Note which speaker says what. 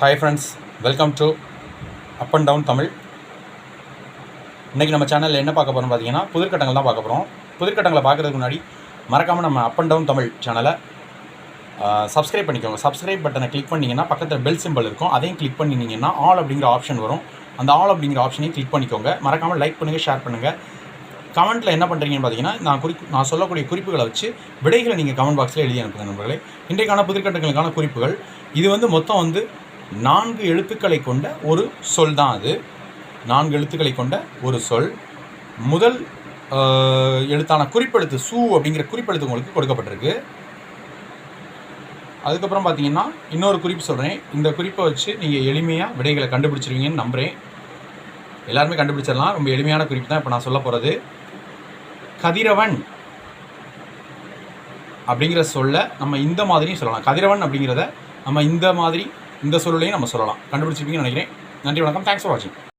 Speaker 1: Hi friends welcome to up and down Tamil இன்றைக்கி நம்ம சேனலில் என்ன பார்க்க போகிறோம் பார்த்தீங்கன்னா புதிர்கட்டங்கள் தான் பார்க்க போகிறோம் புதிர்கட்டங்களை பார்க்குறதுக்கு முன்னாடி மறக்காமல் நம்ம அப் அண்ட் டவுன் தமிழ் சேனலை சப்ஸ்கிரைப் பண்ணிக்கோங்க. சப்ஸ்கிரைப் பட்டனை கிளிக் பண்ணிங்கன்னா பக்கத்தில் பெல் சிம்பிள் இருக்கும். அதையும் கிளிக் பண்ணினீங்கன்னா ஆல் அப்படிங்கிற ஆப்ஷன் வரும். அந்த ஆல் அப்படிங்கிற ஆப்ஷனையும் கிளிக் பண்ணிக்கோங்க. மறக்காமல் லைக் பண்ணுங்கள் ஷேர் பண்ணுங்கள் கமெண்ட்டில் என்ன பண்ணுறீங்கன்னு பார்த்தீங்கன்னா நான் குறி நான் சொல்லக்கூடிய குறிப்புகளை வச்சு விடைகளை நீங்கள் கமெண்ட் பாக்ஸில் எழுதி அனுப்புங்க நண்பர்களே. இன்றைக்கான புதிர்கட்டங்களுக்கான குறிப்புகள். இது வந்து மொத்தம் வந்து நான்கு எழுத்துக்களை கொண்ட ஒரு சொல் தான் அது. நான்கு எழுத்துக்களை கொண்ட ஒரு சொல். முதல் எழுத்தான குறிப்பெழுத்து சு அப்படிங்கிற குறிப்பெழுத்து உங்களுக்கு கொடுக்கப்பட்டிருக்கு. அதுக்கப்புறம் பார்த்தீங்கன்னா இன்னொரு குறிப்பு சொல்கிறேன் இந்த குறிப்பை வச்சு நீங்கள் எளிமையாக விடைகளை கண்டுபிடிச்சிருவீங்கன்னு நம்புகிறேன் எல்லாருமே கண்டுபிடிச்சிடலாம். ரொம்ப எளிமையான குறிப்பு தான் இப்போ நான் சொல்ல போகிறது கதிரவன் அப்படிங்கிற சொல்ல நம்ம இந்த மாதிரியும் சொல்லலாம். கதிரவன் அப்படிங்கிறத நம்ம இந்த மாதிரி இந்த சொல்லையும் நம்ம சொல்லலாம். கண்டுபிடிச்சிருப்பீங்கன்னு நினைக்கிறேன். நன்றி வணக்கம். தேங்க்ஸ் ஃபார் வாட்சிங்